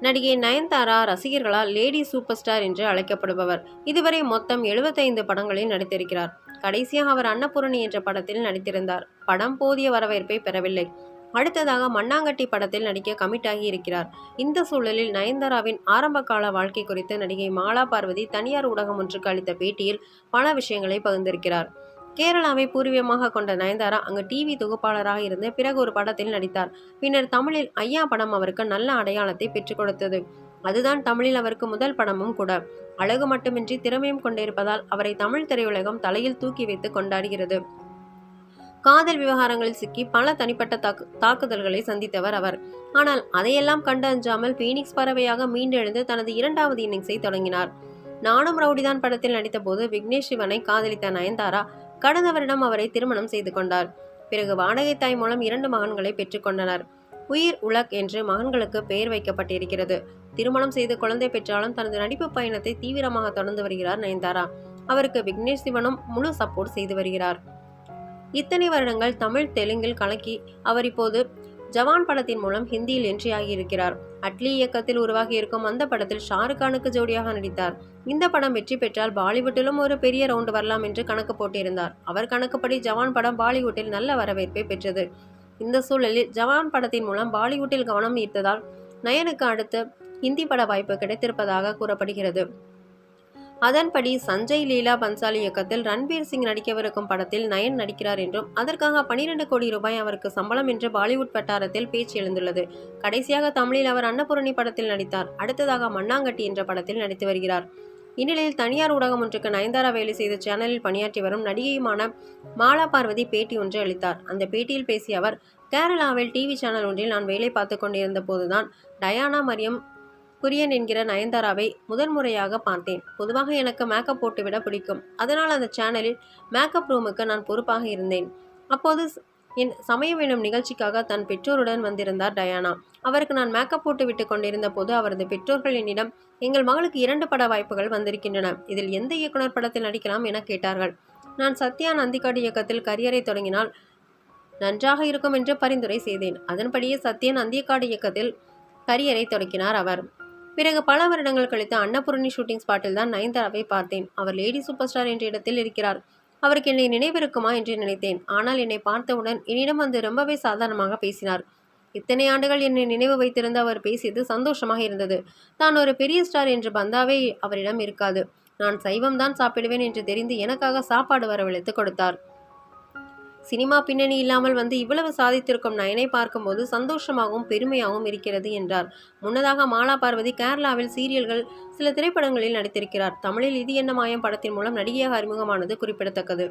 நடிகை நயன்தாரா ரசிகர்களால் lady super star என்று அழைக்கப்படுபவர். இதுவரை மொத்தம் 75 படங்களில் நடித்திருக்கிறார். கடைசியாக அவர் அன்னபூரணி என்ற படத்தில் நடித்திருந்தார். படம் போதிய வரவேற்பை பெறவில்லை. அடுத்ததாக மண்ணாங்கட்டி படத்தில் நடிக்க கமிட் ஆகி இருக்கிறார். இந்த சூழலில் நயன்தாராவின் ஆரம்பகால வாழ்க்கை குறித்து நடிகை மாலா பார்வதி தனியார் ஊடகம் ஒன்றுக்கு அளித்த பேட்டியில் பல விஷயங்களை பகிர்ந்திருக்கிறார். கேரளாவை பூர்வீகமாக கொண்ட நயன்தாரா அங்கு டிவி தொகுப்பாளராக இருந்து பிறகு ஒரு படத்தில் நடித்தார். பின்னர் தமிழில் ஐயா படம் அவருக்கு நல்ல அடையாளத்தை பெற்றுக் கொடுத்தது. அதுதான் தமிழில் அவருக்கு முதல் படமும் கூட. அழகு மட்டுமின்றி திறமையும் கொண்டிருப்பதால் அவரை தமிழ் திரையுலகம் தலையில் தூக்கி வைத்து கொண்டாடுகிறது. காதல் விவகாரங்களில் சிக்கி பல தனிப்பட்ட தாக்கு தாக்குதல்களை சந்தித்தவர் அவர். ஆனால் அதையெல்லாம் கண்டு அஞ்சாமல் பீனிக்ஸ் பறவையாக மீண்டெழுந்து தனது இரண்டாவது இன்னிங்ஸை தொடங்கினார். நானும் ரவுடிதான் படத்தில் நடித்தபோது விக்னேஷ் சிவனை காதலித்த நயன்தாரா கடந்த வருடம் அவரை திருமணம் செய்து கொண்டார். பிறகு வாடகை தாய் மூலம் இரண்டு மகன்களை பெற்றுக்கொண்டனர் உயிர் உலக் என்று மகன்களுக்கு பெயர் வைக்கப்பட்டிருக்கிறது. திருமணம் செய்து குழந்தை பெற்றாலும் தனது நடிப்பு பயணத்தை தீவிரமாக தொடர்ந்து வருகிறார் நயன்தாரா. அவருக்கு விக்னேஷ் சிவனும் முழு சப்போர்ட் செய்து வருகிறார். இத்தனை வருடங்கள் தமிழ் தெலுங்கில் கலக்கி அவர் இப்போது ஜவான் படத்தின் மூலம் ஹிந்தியில் என்ட்ரி ஆகியிருக்கிறார் அட்லி இயக்கத்தில் உருவாகி இருக்கும் அந்த படத்தில் ஷாருக் கானுக்கு ஜோடியாக நடித்தார். இந்த படம் வெற்றி பெற்றால் பாலிவுட்டிலும் ஒரு பெரிய ரவுண்டு வரலாம் என்று கணக்கு போட்டிருந்தார். அவர் கணக்குப்படி ஜவான் படம் பாலிவுட்டில் நல்ல வரவேற்பை பெற்றது. இந்த சூழலில் ஜவான் படத்தின் மூலம் பாலிவுட்டில் கவனம் ஈர்த்ததால் நயனுக்கு அடுத்து ஹிந்தி பட வாய்ப்பு கிடைத்திருப்பதாக கூறப்படுகிறது. அதன்படி சஞ்சய் லீலா பன்சாலி இயக்கத்தில் ரன்பீர் சிங் நடிக்கவிருக்கும் படத்தில் நயன் நடிக்கிறார் என்றும் அதற்காக 12 கோடி ரூபாய் அவருக்கு சம்பளம் என்று பாலிவுட் வட்டாரத்தில் பேச்சு எழுந்துள்ளது. கடைசியாக தமிழில் அவர் அன்னபூரணி படத்தில் நடித்தார். அடுத்ததாக மண்ணாங்கட்டி என்ற படத்தில் நடித்து வருகிறார். இந்நிலையில் தனியார் ஊடகம் ஒன்றுக்கு நயன்தாரா வேலை செய்த சேனலில் பணியாற்றி வரும் நடிகையுமான மாலா பார்வதி பேட்டி ஒன்று அளித்தார். அந்த பேட்டியில் பேசிய அவர் கேரளாவில் டிவி சேனல் ஒன்றில் நான் வேலை பார்த்து கொண்டிருந்த போதுதான் டயானா மரியம் குரியன் என்கிற நயன்தாராவை முதல் முறையாக பார்த்தேன். பொதுவாக எனக்கு மேக்கப் போட்டுவிட பிடிக்கும். அதனால் அந்த சேனலில் மேக்கப் ரூமுக்கு நான் பொறுப்பாக இருந்தேன். அப்போது என் சமயம் எனும் நிகழ்ச்சிக்காக தன் பெற்றோருடன் வந்திருந்தார் டயானா. அவருக்கு நான் மேக்கப் போட்டு விட்டு கொண்டிருந்த போது அவரது பெற்றோர்கள் என்னிடம் எங்கள் மகளுக்கு இரண்டு பட வாய்ப்புகள் வந்திருக்கின்றன. இதில் எந்த இயக்குனர் படத்தில் நடிக்கலாம்? என கேட்டார்கள். நான் சத்யா நந்திகாடு இயக்கத்தில் கரியரை தொடங்கினால் நன்றாக இருக்கும் என்று பரிந்துரை செய்தேன். அதன்படியே சத்யன் அந்தியக்காடு இயக்கத்தில் கரியரை தொடக்கினார் அவர். பிறகு பல வருடங்கள் கழித்து அன்னபூரணி ஷூட்டிங் ஸ்பாட்டில் தான் நயன்தாராவை பார்த்தேன். அவர் லேடி சூப்பர் ஸ்டார் என்ற இடத்தில் இருக்கிறார். அவருக்கு என்னை நினைவிருக்குமா என்று நினைத்தேன். ஆனால் என்னை பார்த்தவுடன் என்னிடம் வந்து ரொம்பவே சாதாரணமாக பேசினார். இத்தனை ஆண்டுகள் என்னை நினைவு வைத்திருந்து அவர் பேசியது சந்தோஷமாக இருந்தது. தான் ஒரு பெரிய ஸ்டார் என்ற பந்தாவே அவரிடம் இருக்காது. நான் சைவம் தான் சாப்பிடுவேன் என்று தெரிந்து எனக்காக சாப்பாடு வரவழைத்து கொடுத்தார். சினிமா பின்னணி இல்லாமல் வந்து இவ்வளவு சாதித்திருக்கும் நயனை பார்க்கும்போது சந்தோஷமாகவும் பெருமையாகவும் இருக்கிறது என்றார். முன்னதாக மாலா பார்வதி கேரளாவில் சீரியல்கள் சில திரைப்படங்களில் நடித்திருக்கிறார். தமிழில் இது என்ன மாயம் படத்தின் மூலம் நடிகையாக அறிமுகமானது குறிப்பிடத்தக்கது.